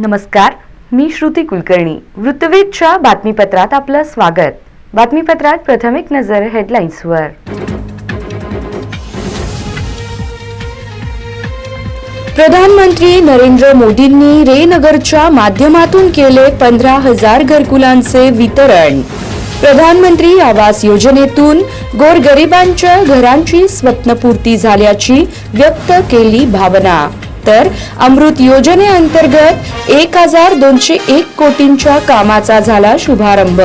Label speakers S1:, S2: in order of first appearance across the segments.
S1: नमस्कार मी श्रुती कुलकर्णी. वृत्तवेधच्या बातमीपत्रात आपलं स्वागत. बातमीपत्रात प्रथम एक नजर हेडलाईन्सवर. प्रधानमंत्री नरेंद्र मोदींनी रेनगरच्या माध्यमातून केले पंधरा हजार घरकुलांचे वितरण. प्रधानमंत्री आवास योजनेतून गोरगरिबांच्या घरांची स्वप्नपूर्ती झाल्याची व्यक्त केली भावना. तर अमृत योजनेअंतर्गत एक हजार दोनशे एक कोटींच्या कामाचा झाला शुभारंभ.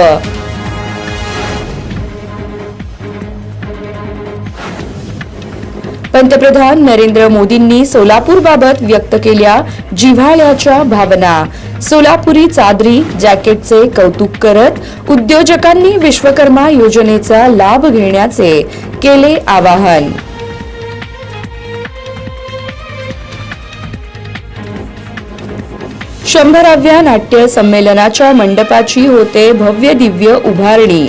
S1: पंतप्रधान नरेंद्र मोदींनी सोलापूरबाबत व्यक्त केल्या जिव्हाळ्याच्या भावना. सोलापुरी चादरी जॅकेटचे कौतुक करत उद्योजकांनी विश्वकर्मा योजनेचा लाभ घेण्याचे केले आवाहन. शंभराव्या नाट्य संमेलनाच्या मंडपाची होते भव्य दिव्य उभारणी.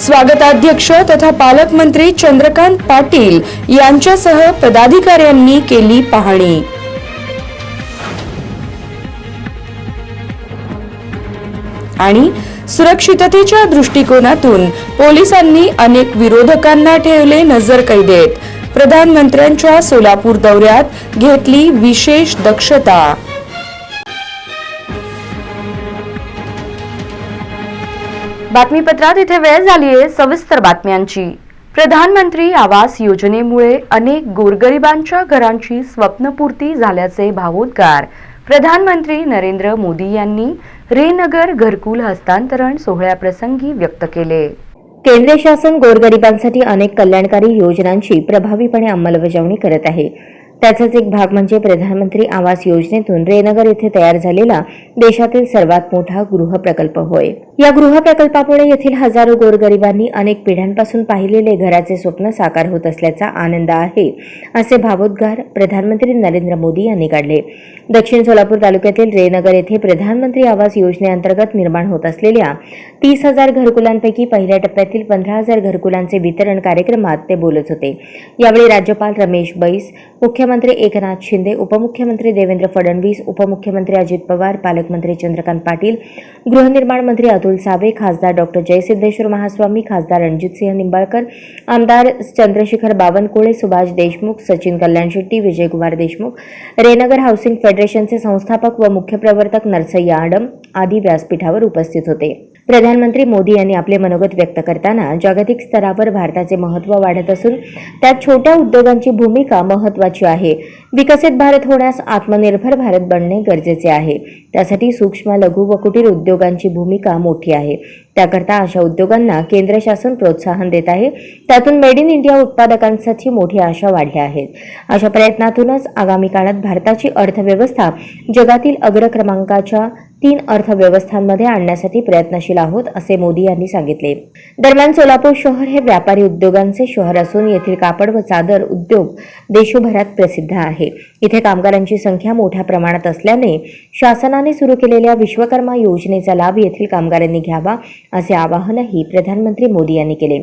S1: स्वागताध्यक्ष तथा पालकमंत्री चंद्रकांत पाटील यांच्यासह पदाधिकाऱ्यांनी केली पाहणी. आणि सुरक्षिततेच्या दृष्टिकोनातून पोलिसांनी अनेक विरोधकांना ठेवले नजर कैदेत प्रधानमंत्र्यांच्या सोलापूर दौऱ्यात घेतली विशेष दक्षता. बातमीपत्रात इथे वेळ झाली आहे सविस्तर बातम्यांची. प्रधानमंत्री आवास योजनेमुळे अनेक गोरगरिबांच्या घरांची स्वप्नपूर्ती झाल्याचे भावोद्गार. प्रधानमंत्री नरेंद्र मोदी यांनी रेनगर घरकुल हस्तांतरण सोहळ्याप्रसंगी व्यक्त केले.
S2: केंद्र शासन गोरगरिबांसाठी अनेक कल्याणकारी योजनांची प्रभावीपणे अंमलबजावणी करत आहे. त्याचाच एक भाग म्हणजे प्रधानमंत्री आवास योजनेतून रेनगर येथे तयार झालेला देशातील सर्वात मोठा गृह प्रकल्प होय. या गृह प्रकल्पामुळे येथील हजारो गोरगरिबांनी अनेक पिढ्यांपासून पाहिलेले घराचे स्वप्न साकार होत असल्याचा आनंद आहे असे भावोद्गार प्रधानमंत्री नरेंद्र मोदी यांनी काढले. दक्षिण सोलापूर तालुक्यातील रेनगर येथे प्रधानमंत्री आवास योजनेअंतर्गत निर्माण होत असलेल्या तीस हजार घरकुलांपैकी पहिल्या टप्प्यातील पंधरा हजार घरकुलांचे वितरण कार्यक्रमात ते बोलत होते. यावेळी राज्यपाल रमेश बैस मुख्य मुख्यमंत्री एकनाथ शिंदे उपमुख्यमंत्री देवेंद्र फडणवीस उपमुख्यमंत्री अजित पवार पालकमंत्री चंद्रकांत पाटील गृहनिर्माण मंत्री अतुल सावे खासदार डॉक्टर जयसिद्धेश्वर महास्वामी खासदार रणजितसिंह निंबाळकर आमदार चंद्रशेखर बावनकुळे सुभाष देशमुख सचिन कल्याण शेट्टी विजयकुमार देशमुख रेनगर हाऊसिंग फेडरेशनचे संस्थापक व मुख्य प्रवर्तक नरसय्या आडम आदी व्यासपीठावर उपस्थित होते. प्रधानमंत्री मोदी यांनी आपले मनोगत व्यक्त करताना जागतिक स्तरावर भारताचे महत्त्व वाढत असून त्यात छोट्या उद्योगांची भूमिका महत्त्वाची आहे. विकसित भारत होण्यास आत्मनिर्भर भारत बनणे गरजेचे आहे. त्यासाठी सूक्ष्म लघु व कुटीर उद्योगांची भूमिका मोठी आहे. त्याकरता अशा उद्योगांना केंद्र शासन प्रोत्साहन देत आहे. त्यातून मेड इन इंडिया उत्पादकांसाठी मोठी आशा वाढल्या आहेत. अशा प्रयत्नातूनच आगामी काळात भारताची अर्थव्यवस्था जगातील अग्रक्रमांकाच्या तीन अर्थव्यवस्थांमध्ये आणण्यासाठी प्रयत्नशील आहोत असे मोदी यांनी सांगितले. दरम्यान सोलापूर शहर हे व्यापारी उद्योगांचे शहर असून येथील कापड व चादर उद्योग देशभरात प्रसिद्ध आहे. इथे कामगारांची संख्या मोठ्या प्रमाणात असल्याने शासनाने सुरू केलेल्या विश्वकर्मा योजनेचा लाभ येथील कामगारांनी घ्यावा असे आवाहनही प्रधानमंत्री मोदी यांनी केले.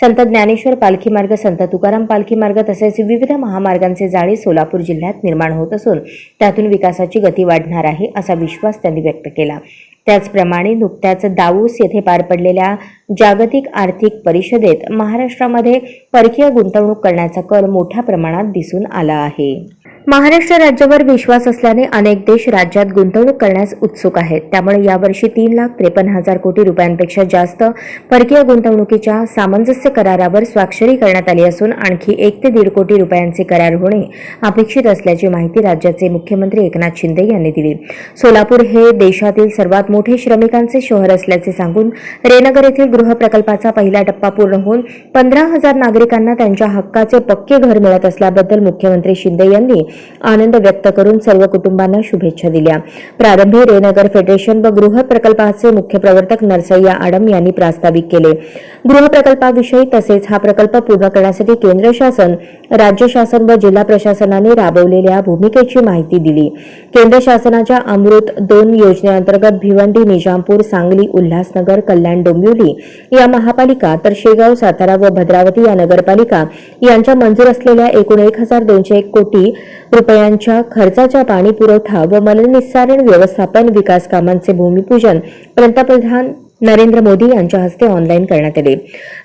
S2: संत ज्ञानेश्वर पालखी मार्ग संत तुकाराम पालखी मार्ग तसेच विविध महामार्गांचे जाळे सोलापूर जिल्ह्यात निर्माण होत असून त्यातून विकासाची गती वाढणार आहे असा विश्वास त्यांनी व्यक्त केला. त्याचप्रमाणे नुकत्याच दाऊस येथे पार पडलेल्या जागतिक आर्थिक परिषदेत महाराष्ट्रामध्ये परकीय गुंतवणूक करण्याचा कल मोठ्या प्रमाणात दिसून आला आहे. महाराष्ट्र राज्यावर विश्वास असल्याने अनेक देश राज्यात गुंतवणूक करण्यास उत्सुक आहेत. त्यामुळे यावर्षी तीन लाख त्रेपन्न हजार कोटी रुपयांपेक्षा जास्त परकीय गुंतवणुकीच्या सामंजस्य करारावर स्वाक्षरी करण्यात आली असून आणखी एक ते दीड कोटी रुपयांचे करार होणे अपेक्षित असल्याची माहिती राज्याचे मुख्यमंत्री एकनाथ शिंदे यांनी दिली. सोलापूर हे देशातील सर्वात मोठे श्रमिकांचे शहर असल्याचे सांगून रेनगर येथील गृहप्रकल्पाचा पहिला टप्पा पूर्ण होऊन पंधरा हजार नागरिकांना त्यांच्या हक्काचे पक्के घर मिळत असल्याबद्दल मुख्यमंत्री शिंदे यांनी आनंद व्यक्त करून सर्व कुटुंबांना शुभेच्छा दिल्या. प्रारंभी रेनगर फेडरेशन व गृह प्रकल्पाचे मुख्य प्रवर्तक नरसय्या आडम यांनी प्रास्ताविक केले. गृह प्रकल्पाविषयी तसेच हा प्रकल्प पूर्ण करण्यासाठी केंद्र शासन राज्य शासन व जिल्हा प्रशासनाने राबवलेल्या भूमिकेची माहिती दिली. केंद्र शासनाच्या अमृत दोन योजनेअंतर्गत भिवंडी निजामपूर सांगली उल्हासनगर कल्याण डोंबिवली या महापालिका तर शेगाव सातारा व भद्रावती या नगरपालिका यांच्या मंजूर असलेल्या एकूण एक हजार दोनशे एक कोटी रुपयांच्या खर्चाच्या पाणी पुरवठा व मलनिस्सारण व्यवस्थापन विकास कामांचे भूमिपूजन पंतप्रधान नरेंद्र मोदी यांच्या हस्ते ऑनलाईन करण्यात आले.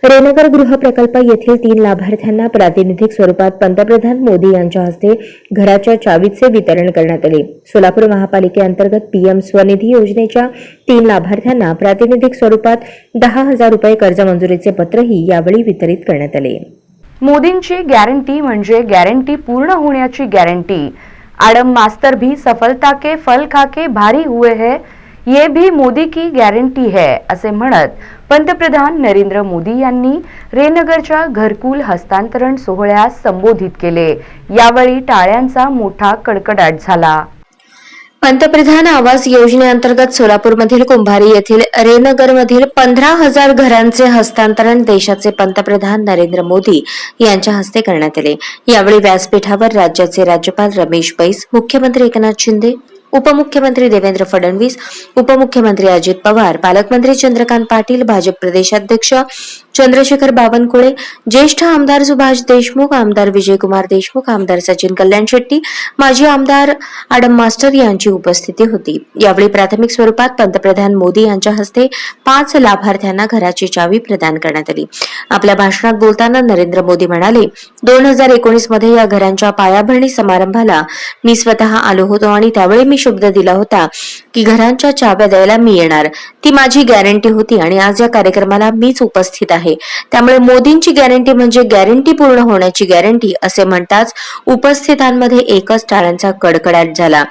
S2: रेनगर गृह प्रकल्प येथील तीन लाभार्थ्यांना प्रातिनिधिक स्वरूपात पंतप्रधान मोदी यांच्या हस्ते घराच्या चावीचे वितरण करण्यात आले. सोलापूर महापालिकेअंतर्गत पीएम स्वनिधी योजनेच्या तीन लाभार्थ्यांना प्रातिनिधिक स्वरूपात दहा हजार रुपये कर्ज मंजुरीचे पत्रही यावेळी वितरित करण्यात आले.
S1: मोदींची गॅरंटी म्हणजे गॅरंटी पूर्ण होण्याची गॅरंटी. आडम मास्तर भी सफलता के फल खाके भारी हुए है. ये भी मोदी की गॅरंटी है असे म्हणत पंतप्रधान नरेंद्र मोदी यांनी रेनगरच्या घरकुल हस्तांतरण सोहळ्यास संबोधित केले. यावेळी टाळ्यांचा मोठा कडकडाट झाला.
S2: पंतप्रधान आवास योजनेअंतर्गत सोलापूरमधील कुंभारी येथील रेनगरमधील पंधरा हजार घरांचे हस्तांतरण देशाचे पंतप्रधान नरेंद्र मोदी यांच्या हस्ते करण्यात आले. यावेळी व्यासपीठावर राज्याचे राज्यपाल रमेश बैस मुख्यमंत्री एकनाथ शिंदे उपमुख्यमंत्री देवेंद्र फडणवीस उपमुख्यमंत्री अजित पवार पालकमंत्री चंद्रकांत पाटील भाजप प्रदेशाध्यक्ष चंद्रशेखर बावनकुळे ज्येष्ठ आमदार सुभाष देशमुख आमदार विजयकुमार देशमुख आमदार सचिन कल्याण शेट्टी माजी आमदार आडम मास्टर यांची उपस्थिती होती. यावेळी प्राथमिक स्वरूपात पंतप्रधान मोदी यांच्या हस्ते पाच लाभार्थ्यांना घराची चावी प्रदान करण्यात आली. आपल्या भाषणात बोलताना नरेंद्र मोदी म्हणाले दोन हजार एकोणीसमध्ये या घरांच्या पायाभरणी समारंभाला मी स्वतः आलो होतो आणि त्यावेळी मी शब्द दिला होता की घरांच्या चाव्या द्यायला मी येणार. ती माझी गॅरंटी होती आणि आज या कार्यक्रमाला मीच उपस्थित आहे. त्यामुळे मोदींची गॅरंटी म्हणजे गॅरंटी पूर्ण होण्याची गॅरंटी असे म्हणताच उपस्थितांमध्ये एकच टाळ्यांचा कडकडाट झाला.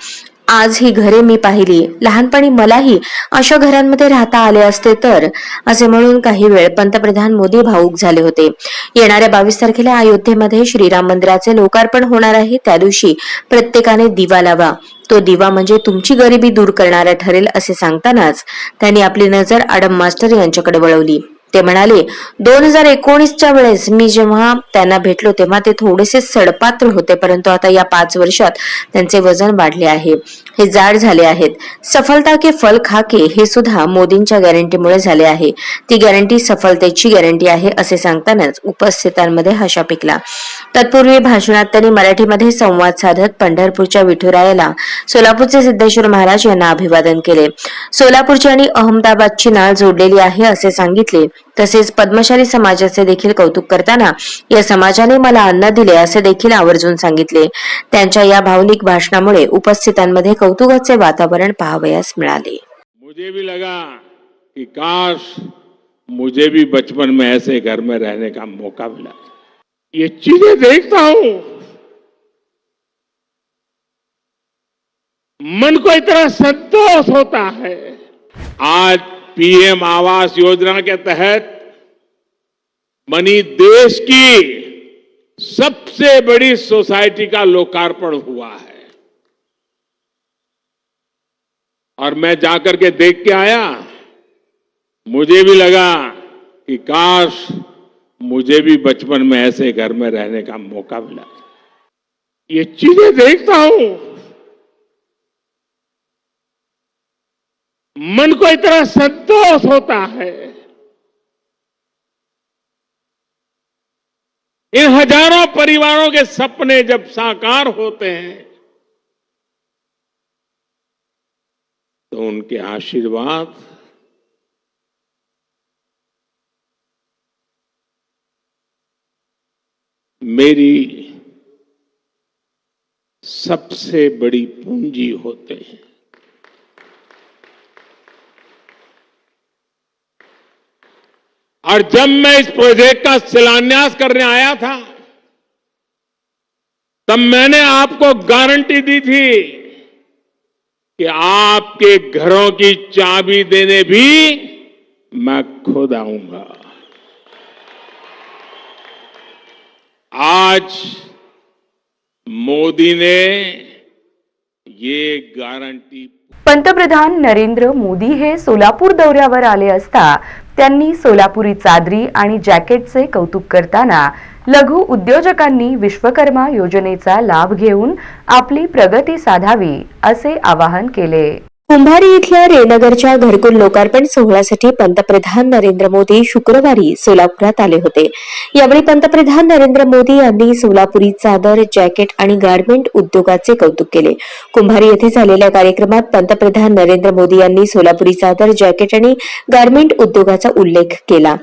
S2: आज ही घरे मी पाहिली. लहानपणी मलाही अशा घरांमध्ये राहता आले असते तर असे म्हणून काही वेळ पंतप्रधान मोदी भाऊक झाले होते. येणाऱ्या बावीस तारखेला अयोध्येमध्ये श्रीराम मंदिराचे लोकार्पण होणार आहे. त्या दिवशी प्रत्येकाने दिवा लावा. तो दिवा म्हणजे तुमची गरिबी दूर करणारा ठरेल असे सांगतानाच त्यांनी आपली नजर आडम मास्टर यांच्याकडे वळवली. ते म्हणाले दोन हजार एकोणीसच्या वेळेस मी जेव्हा त्यांना भेटलो तेव्हा ते थोडेसे सडपात्र होते परंतु आता या पाच वर्षात त्यांचे वजन वाढले आहे. हे जाड झाले आहेत. सफलता के फल खाके हे सुद्धा मोदींच्या गॅरंटीमुळे झाले आहे. ती गॅरंटी सफलतेची गॅरंटी आहे असे सांगतानाच उपस्थितांमध्ये हशा पिकला. तत्पूर्वी भाषणात त्यांनी मराठीमध्ये संवाद साधत पंढरपूरच्या विठुरायाला सोलापूरचे सिद्धेश्वर महाराज यांना अभिवादन केले. सोलापूरची आणि अहमदाबादची नाळ जोडलेली आहे असे सांगितले. तसेच पद्मशाली समाजाचे देखील कौतुक करताना या समाजाने मला अन्न दिले असे देखील आवर्जून सांगितले. त्यांच्या या भावनिक भाषणामुळे उपस्थितांमध्ये कौतुकाचे वातावरण पाहावयास मिळाले.
S3: मुझे भी लगा कि काश मुझे भी बचपन में ऐसे घर में रहने का मौका मिला। ये चीजें देखता हूं। मन को इतना संतोष होता है। आज पीएम आवास योजना के तहत मनी देश की सबसे बड़ी सोसाइटी का लोकार्पण हुआ है। और मैं जाकर के देख के आया, मुझे भी लगा कि काश मुझे भी बचपन में ऐसे घर में रहने का मौका मिला। ये चीज़ें देखता हूँ। मन को इतना संतोष होता है। इन हज़ारों परिवारों के सपने जब साकार होते हैं तो उनके आशीर्वाद मेरी सबसे बड़ी पूंजी होते हैं। और जब मैं इस प्रोजेक्ट का शिलान्यास करने आया था, तब मैंने आपको गारंटी दी थी कि आपके घरों की चाबी देने भी मैं खुद आऊँगा। आज मोदी ने ये गारंटी
S1: पंतप्रधान नरेंद्र मोदी हे सोलापूर दौऱ्यावर आले असता त्यांनी सोलापुरी चादरी आणि जॅकेटचे कौतुक करताना लघु उद्योजकांनी विश्वकर्मा योजनेचा लाभ घेऊन आपली प्रगती साधावी असे आवाहन केले.
S2: कुंभारी इथल्या रेनगरच्या घरकुल लोकार्पण सोहळ्यासाठी पंतप्रधान नरेंद्र मोदी शुक्रवारी सोलापुरात आले होते. यावेळी पंतप्रधान नरेंद्र मोदी यांनी सोलापुरी चादर जॅकेट आणि गारमेंट उद्योगाचे कौतुक केले. कुंभारी येथे झालेल्या कार्यक्रमात पंतप्रधान नरेंद्र मोदी यांनी सोलापुरी चादर जॅकेट आणि गारमेंट उद्योगाचा उल्लेख केला.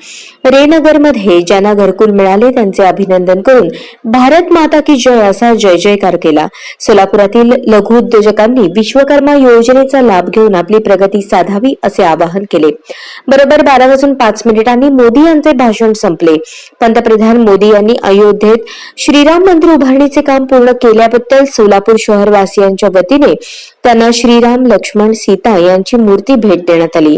S2: रेनगरमध्ये ज्यांना घरकुल मिळाले त्यांचे अभिनंदन करून भारत माता की जय असा जय जयकार केला. सोलापुरातील लघु उद्योजकांनी विश्वकर्मा योजनेचा लाभ घेऊन आपली प्रगती साधावी असे आवाहन केले. बरोबर बारा वाजून पाच मिनिटांनी मोदी यांचे भाषण संपले. पंतप्रधान मोदी यांनी अयोध्येत श्रीराम मंदिर उभारणीचे काम पूर्ण केल्याबद्दल सोलापूर शहरवासियांच्या वतीने त्यांना श्रीराम लक्ष्मण सीता यांची मूर्ती भेट देण्यात आली.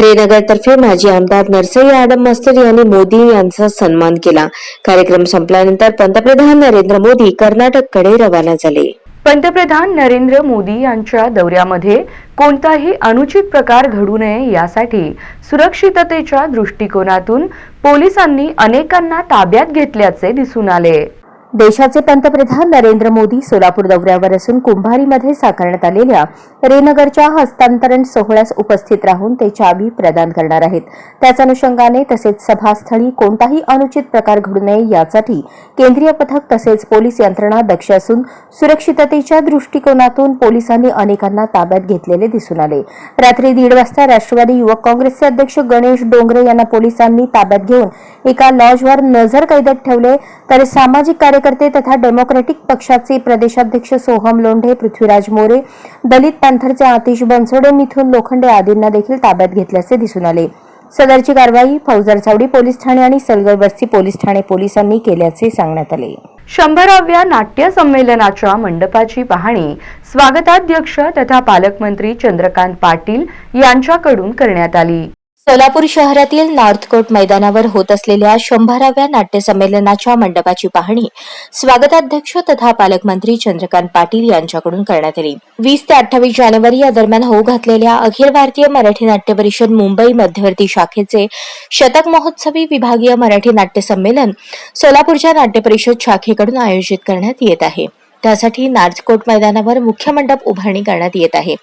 S2: रेनगरतर्फे माजी आमदार नरसय्या आडम मास्तर यांनी मोदी यांचा सन्मान केला. कार्यक्रम संपल्यानंतर पंतप्रधान नरेंद्र मोदी कर्नाटककडे रवाना झाले.
S1: पंतप्रधान नरेंद्र मोदी यांच्या दौऱ्यामध्ये कोणताही अनुचित प्रकार घडू नये यासाठी सुरक्षिततेच्या दृष्टिकोनातून पोलिसांनी अनेकांना ताब्यात घेतल्याचे दिसून आले.
S2: देशाचे पंतप्रधान नरेंद्र मोदी सोलापूर दौऱ्यावर असून कुंभारीमध्ये साकारण्यात आलेल्या रेनगरच्या हस्तांतरण सोहळ्यास उपस्थित राहून ते चावी प्रदान करणार आहेत. त्याच अनुषंगाने तसेच सभास्थळी कोणताही अनुचित प्रकार घडू नये यासाठी केंद्रीय पथक तसेच पोलीस यंत्रणा दक्ष असून सुरक्षिततेच्या दृष्टिकोनातून पोलिसांनी अनेकांना ताब्यात घेतलेले दिसून आले. रात्री दीड वाजता राष्ट्रवादी युवक काँग्रेसचे अध्यक्ष गणेश डोंगरे यांना पोलिसांनी ताब्यात घेऊन एका लॉजवर नजर कैदेत ठेवले तर सामाजिक कार्य कार्यकर्ते तथा डेमोक्रॅटिक पक्षाचे प्रदेशाध्यक्ष सोहम लोंढे पृथ्वीराज मोरे दलित पॅन्थरचे आतिश बनसोडे मिथून लोखंडे आदींना देखील ताब्यात घेतल्याचे दिसून आले. सदरची कारवाई फौजदार चावडी पोलीस ठाणे आणि सलगर पोलीस ठाणे पोलिसांनी केल्याचे सांगण्यात आले.
S1: शंभराव्या नाट्य संमेलनाच्या मंडपाची पाहणी स्वागताध्यक्ष तथा पालकमंत्री चंद्रकांत पाटील यांच्याकडून करण्यात आली.
S2: सोलापूर शहरातील नॉर्थकोट मैदानावर होत असलेल्या शंभराव्या नाट्य संमेलनाच्या मंडपाची पाहणी स्वागताध्यक्ष तथा पालकमंत्री चंद्रकांत पाटील यांच्याकडून करण्यात आली. वीस ते अठ्ठावीस जानेवारी या दरम्यान होऊ घातलेल्या अखिल भारतीय मराठी नाट्य परिषद मुंबई मध्यवर्ती शाखेचे शतक महोत्सवी विभागीय मराठी नाट्य संमेलन सोलापूरच्या नाट्य परिषद शाखेकडून आयोजित करण्यात येत आहे. त्यासाठी नार्जकोट मैदानावर मुख्य मंडप उभारणी करण्यात येत आहे.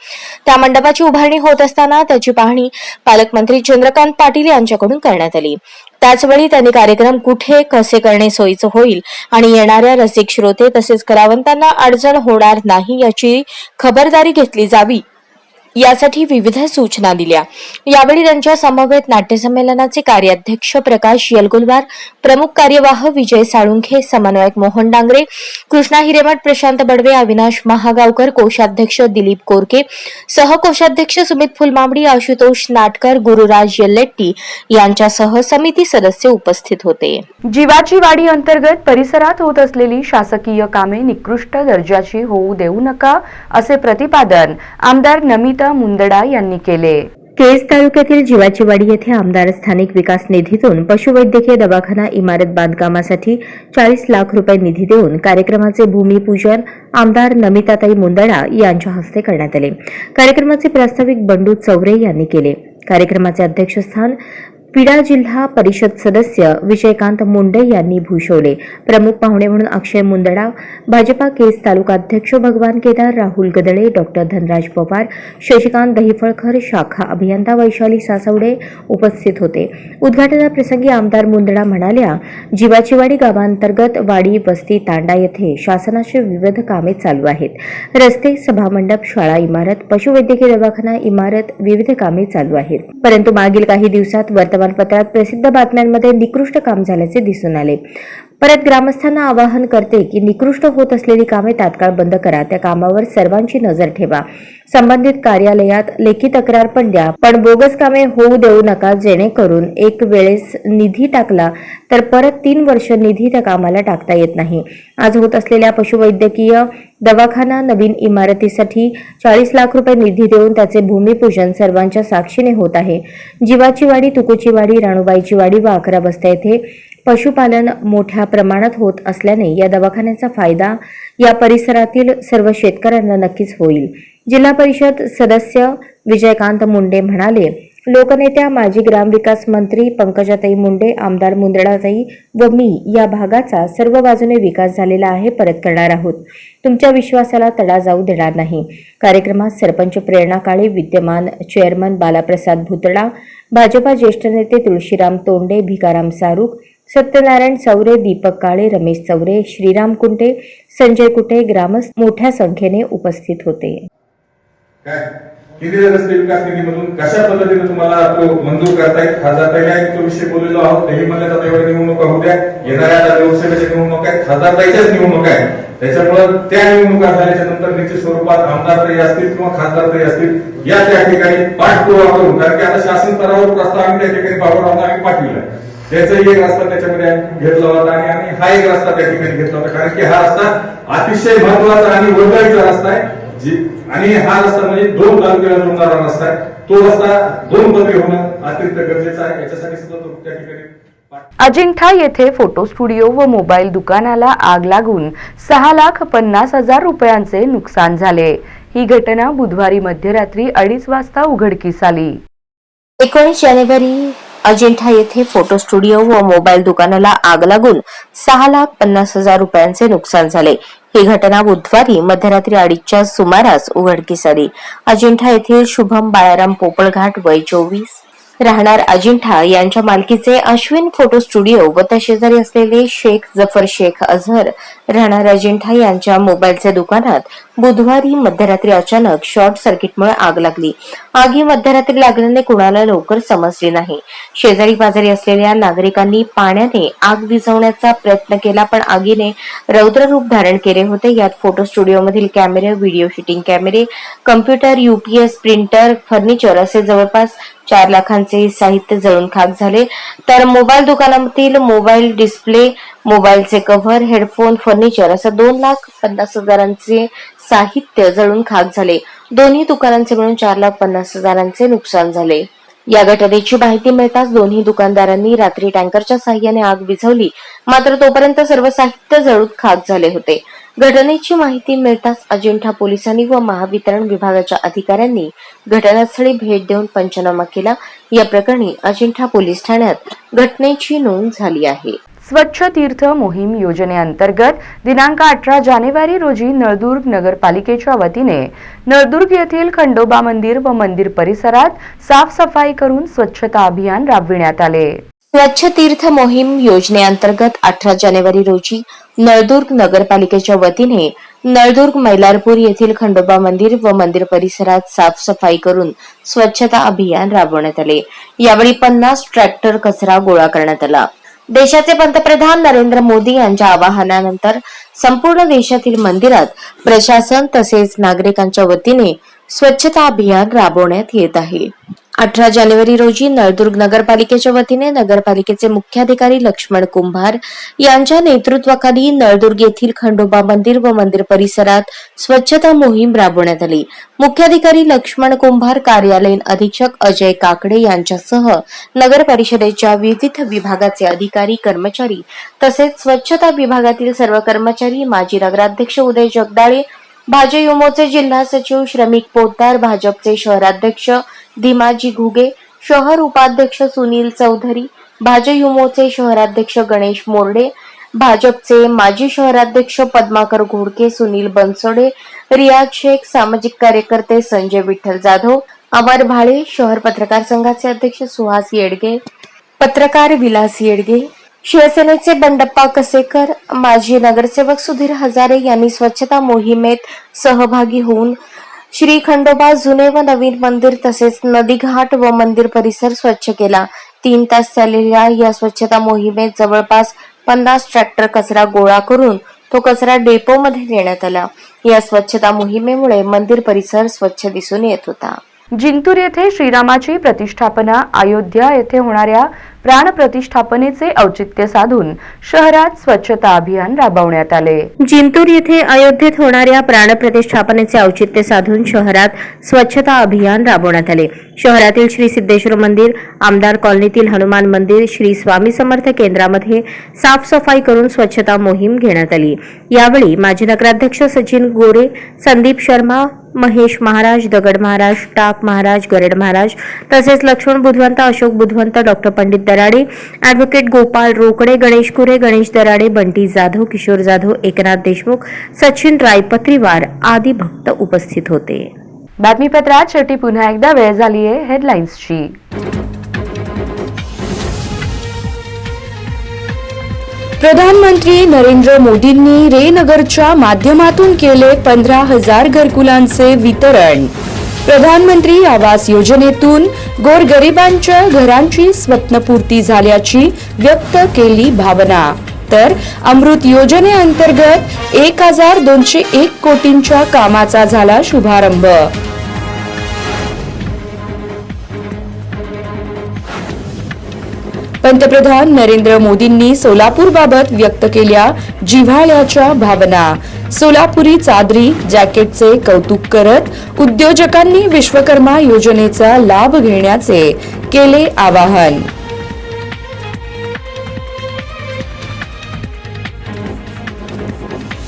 S2: त्या मंडपाची उभारणी होत असताना त्याची पाहणी पालकमंत्री चंद्रकांत पाटील यांच्याकडून करण्यात आली. त्याचवेळी त्यांनी कार्यक्रम कुठे कसे करणे सोयीचं होईल आणि येणाऱ्या रसिक श्रोते तसेच कलावंतांना अडचण होणार नाही याची खबरदारी घेतली जावी यासाठी विविध सूचना दिल्या. यावेळी त्यांच्या समवेत नाट्यसंमेलनाचे कार्याध्यक्ष प्रकाश यलगुलवार प्रमुख कार्यवाह विजय साळुंखे समन्वयक मोहन डांगरे कृष्णा हिरेमठ प्रशांत बडवे अविनाश महागावकर कोषाध्यक्ष दिलीप कोरके सहकोषाध्यक्ष सुमित फुलमांबडी आशुतोष नाटकर गुरुराज यल्लेट्टी यांच्यासह समिती सदस्य उपस्थित होते.
S1: जीवाची वाडी अंतर्गत परिसरात होत असलेली शासकीय कामे निकृष्ट दर्जाची होऊ देऊ नका असे प्रतिपादन आमदार नमिता मुंदडा यांनी केले.
S2: केज तालुक्यातील जीवाचीवाडी येथे आमदार स्थानिक विकास निधीतून पशुवैद्यकीय दवाखाना इमारत बांधकामासाठी चाळीस लाख रुपये निधी देऊन कार्यक्रमाचे भूमिपूजन आमदार नमिताताई मुंदडा यांच्या हस्ते करण्यात आले. कार्यक्रमाचे प्रास्ताविक बंडू चौरे यांनी केले. कार्यक्रमाचे अध्यक्षस्थान पिडा जिल्हा परिषद सदस्य विजयकांत मुंडे यांनी भूषवले. प्रमुख पाहुणे म्हणून अक्षय मुंदडा भाजपा केस तालुकाध्यक्ष भगवान केदार राहुल गदळे डॉक्टर धनराज पवार शशिकांत दहिफळकर शाखा अभियंता वैशाली सासवडे उपस्थित होते. उद्घाटनाप्रसंगी आमदार मुंदडा म्हणाल्या जीवाचीवाडी गावांतर्गत वाडी वस्ती तांडा येथे शासनाची विविध कामे चालू आहेत. रस्ते सभामंडप शाळा इमारत पशुवैद्यकीय दवाखाना इमारत विविध कामे चालू आहेत. परंतु मागील काही दिवसात वर्तमानपत्रात प्रसिद्ध बातम्यांमध्ये निकृष्ट काम झाल्याचे दिसून आले. परत ग्रामस्थांना आवाहन करते की निकृष्ट होत असलेली कामे तात्काळ बंद करा. त्या कामावर सर्वांची नजर ठेवा. संबंधित कार्यालयात लेखी तक्रार पण द्या. पण बोगस कामे होऊ देऊ नका जेणेकरून एक वेळेस निधी टाकला तर परत तीन वर्ष निधी त्या कामाला टाकता येत नाही. आज होत असलेल्या पशुवैद्यकीय दवाखाना नवीन इमारतीसाठी चाळीस लाख रुपये निधी देऊन त्याचे भूमिपूजन सर्वांच्या साक्षीने होत आहे. जीवाची वाडी तुकोची वाडी राणूबाईची वाडी व अकरा बस्ता येथे पशुपालन मोठ्या प्रमाणात होत असल्याने या दवाखान्याचा फायदा या परिसरातील सर्व शेतकऱ्यांना नक्कीच होईल. जिल्हा परिषद सदस्य विजयकांत मुंडे म्हणाले लोकनेत्या माजी ग्रामविकास मंत्री पंकजाताई मुंडे आमदार मुंदडाताई व मी या भागाचा सर्व बाजूने विकास झालेला आहे परत करणार आहोत. तुमच्या विश्वासाला तडा जाऊ देणार नाही. कार्यक्रमात सरपंच प्रेरणा काळे विद्यमान चेअरमन बालाप्रसाद भुतडा भाजपा ज्येष्ठ नेते तुळशीराम तोंडे भिकाराम सारुख सत्यनारायण चौरे दीपक काळे रमेश चौरे श्रीराम कुंटे संजय कुटे ग्रामस्थ मोठ्या संख्येने उपस्थित होते.
S4: काय? किती रस्ते विकास निधीमधून? कशा पद्धतीने तुम्हाला तो मंजूर करता येईल? खासदार पहिल्या एक तो विषय बोललेलो आहोत. तेही म्हणलं जातं एवढ्या निवडणुका होत्या येणाऱ्या आता लोकसभेच्या निवडणुका आहेत. खासदारताईच्याच निवडणुका आहेत. त्याच्यामुळे त्या निवडणुका झाल्याच्यानंतर निश्चित स्वरूपात आमदार तरी असतील किंवा खासदार तरी असतील या त्या ठिकाणी पाठपुरावा करून कारण की आता शासन स्तरावर प्रस्ताव आम्ही त्या ठिकाणी बाबूरावना आम्ही पाठविला त्याचाही एक रस्ता त्याच्यामध्ये घेतला होता आणि आम्ही हा एक रस्ता त्या ठिकाणी घेतला होता. कारण की हा रस्ता अतिशय महत्त्वाचा आणि वर्दळीचा रस्ता आहे. जी आणि हा रस्ता म्हणजे दोन तालुक्याला जोडणारा रस्ता आहे. तो रस्ता दोन पदरी होणं अतिरिक्त गरजेचं आहे. याच्यासाठी सुद्धा तो त्या ठिकाणी
S1: अजिंठा येथे फोटो स्टुडिओ व मोबाईल दुकानाला आग लागून सहा लाख पन्नास हजार रुपयांचे नुकसान झाले. ही घटना बुधवारी मध्यरात्री अडीच वाजता उघडकीस आली.
S2: एकोणीस जानेवारी अजिंठा येथे फोटो स्टुडिओ व मोबाईल दुकानाला आग लागून सहा लाख पन्नास हजार रुपयांचे नुकसान झाले. ही घटना बुधवारी मध्यरात्री अडीचच्या सुमारास उघडकीस आली. अजिंठा येथील शुभम बाळाराम पोपळघाट वय चोवीस राहणार अजिंठा यांच्या मालकीचे अश्विन फोटो स्टुडिओ व शेजारी असलेले शेख जफर शेख अझहर राहणार अजिंठा यांच्या मोबाईलच्या दुकानात बुधवारी मध्यरात्री अचानक शॉर्ट सर्किटमुळे आग लागली. आगी मध्यरात्री लागल्याने कुणाला लवकर समजली नाही. शेजारी पाजारी असलेल्या नागरिकांनी पाण्याने आग विझवण्याचा प्रयत्न केला पण आगीने रौद्र रूप धारण केले होते. यात फोटो स्टुडिओमधील कॅमेरे व्हिडिओ शूटिंग कॅमेरे कम्प्युटर युपीएस प्रिंटर फर्निचर असे जवळपास चार लाखांचे साहित्य जळून खाक झाले. तर मोबाईल दुकानातील मोबाईल डिस्प्ले मोबाईलचे कव्हर हेडफोन फर्निचर असं दोन लाख पन्नास हजारांचे साहित्य जळून खाक झाले. दोन्ही दुकानांचे मिळून चार लाख पन्नास हजारांचे नुकसान झाले. या घटनेची माहिती मिळताच दोन्ही दुकानदारांनी रात्री टँकरच्या साह्याने आग विझवली. मात्र तोपर्यंत सर्व साहित्य जळून खाक झाले होते. घटनेची माहिती मिळताच अजिंठा पोलिसांनी व महावितरण विभागाच्या अधिकाऱ्यांनी घटनास्थळी भेट देऊन पंचनामा केला. या प्रकरणी अजिंठा पोलीस ठाण्यात घटनेची नोंद झाली आहे.
S1: स्वच्छ तीर्थ मोहीम योजनेअंतर्गत दिनांक अठरा जानेवारी रोजी नळदुर्ग नगरपालिकेच्या वतीने नळदुर्ग येथील खंडोबा मंदिर व मंदिर परिसरात साफसफाई करून स्वच्छता अभियान राबविण्यात आले.
S2: स्वच्छ तीर्थ मोहीम योजनेअंतर्गत अठरा जानेवारी रोजी नळदुर्ग नगरपालिकेच्या वतीने नळदुर्ग मैलारपूर येथील खंडोबा मंदिर व मंदिर परिसरात साफसफाई करून स्वच्छता अभियान राबवण्यात आले. यावेळी पन्नास ट्रॅक्टर कचरा गोळा करण्यात आला. देशाचे पंतप्रधान नरेंद्र मोदी यांच्या आवाहनानंतर संपूर्ण देशातील मंदिरात प्रशासन तसेच नागरिकांच्या वतीने स्वच्छता अभियान राबवण्यात येत आहे. अठरा जानेवारी रोजी नळदुर्ग नगरपालिकेच्या वतीने नगरपालिकेचे मुख्याधिकारी लक्ष्मण कुंभार यांच्या नेतृत्वाखाली नळदुर्ग येथील खंडोबा मंदिर व मंदिर परिसरात स्वच्छता मोहीम राबवण्यात आली. मुख्याधिकारी लक्ष्मण कुंभार कार्यालयीन अधीक्षक अजय काकडे यांच्यासह नगर परिषदेच्या विविध विभागाचे अधिकारी कर्मचारी तसेच स्वच्छता विभागातील सर्व कर्मचारी माजी नगराध्यक्ष उदय जगदाळे भाजयुमोचे जिल्हा सचिव श्रमिक पोतदार भाजपचे शहराध्यक्ष धीमाजी घुगे शहर उपाध्यक्ष सुनील चौधरी भाजयुमोचे शहराध्यक्ष गणेश मोरडे भाजपचे माजी शहराध्यक्ष पद्माकर घोडके सुनील बनसोडे रियाज शेख सामाजिक कार्यकर्ते संजय विठ्ठल जाधव अमर भाळे शहर पत्रकार संघाचे अध्यक्ष सुहास येडगे पत्रकार विलास येडगे शिवसेनेचे बंडप्पा कसेकर माजी नगरसेवक सुधीर हजारे यांनी स्वच्छता मोहिमेत सहभागी होऊन श्री खंडोबा जुने व नवीन मंदिर तसेच नदीघाट व मंदिर परिसर स्वच्छ केला. तीन तास चाललेल्या या स्वच्छता मोहिमेत जवळपास पन्नास ट्रॅक्टर कचरा गोळा करून तो कचरा डेपोमध्ये नेण्यात आला. या स्वच्छता मोहिमेमुळे मंदिर परिसर स्वच्छ दिसून येत होता.
S1: जिंतूर येथे श्रीरामाची प्रतिष्ठापना अयोध्या येथे होणाऱ्या प्राण प्रतिष्ठापनेचे औचित्य साधून शहरात स्वच्छता अभियान राबवण्यात आले.
S2: जिंतूर येथे अयोध्येत होणाऱ्या प्राणप्रतिष्ठापनेचे औचित्य साधून शहरात स्वच्छता अभियान राबवण्यात आले. शहरातील श्री सिद्धेश्वर मंदिर आमदार कॉलनीतील हनुमान मंदिर श्री स्वामी समर्थ केंद्रामध्ये साफसफाई करून स्वच्छता मोहीम घेण्यात आली. यावेळी माजी नगराध्यक्ष सचिन गोरे संदीप शर्मा महेश महाराज दगड महाराज टाक महाराज गरड महाराज तसेच लक्ष्मण बुधवंत अशोक बुधवंत डॉक्टर पंडित दराडे ॲडव्होकेट गोपाळ रोकडे गणेश कुरे गणेश दराडे बंटी जाधव किशोर जाधव एकनाथ देशमुख सचिन रायपत्रीवार आदी भक्त उपस्थित होते.
S5: बातमीपत्रात शेवटी पुन्हा एकदा वेळ झाली आहे हेडलाईन्सची प्रधानमंत्री नरेंद्र मोदींनी रेनगरच्या माध्यमातून केले पंधरा हजार घरकुलांचे वितरण. प्रधानमंत्री आवास योजनेतून गोरगरिबांच्या घरांची स्वप्नपूर्ती झाल्याची व्यक्त केली भावना. तर अमृत योजनेअंतर्गत एक हजार दोनशे एक कोटींच्या कामाचा झाला शुभारंभ. पंतप्रधान नरेंद्र मोदींनी सोलापूरबाबत व्यक्त केल्या जिव्हाळ्याच्या भावना. सोलापुरी चादरी जॅकेटचे कौतुक करत उद्योजकांनी विश्वकर्मा योजनेचा लाभ घेण्याचे केले आवाहन.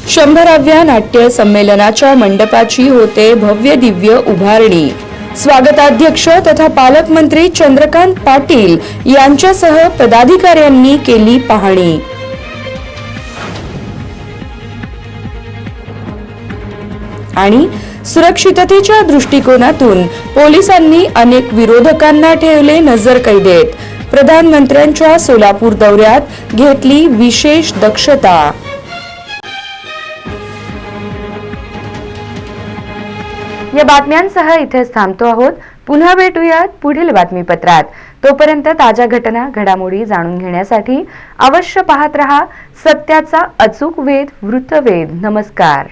S5: शंभराव्या नाट्य संमेलनाच्या मंडपाची होते भव्य दिव्य उभारणी. स्वागताध्यक्ष तथा पालकमंत्री चंद्रकांत पाटील यांच्यासह पदाधिकाऱ्यांनी केली पाहणी. आणि सुरक्षिततेच्या दृष्टिकोनातून पोलिसांनी अनेक विरोधकांना ठेवले नजर कैदेत प्रधानमंत्र्यांच्या सोलापूर दौऱ्यात घेतली विशेष दक्षता. या बातम्यांसह इथेच थांबतो आहोत. पुन्हा भेटूयात पुढील बातमीपत्रात. तोपर्यंत ताज्या घटना घडामोडी जाणून घेण्यासाठी अवश्य पाहत रहा. सत्याचा अचूक वेध वृत्तवेध. नमस्कार.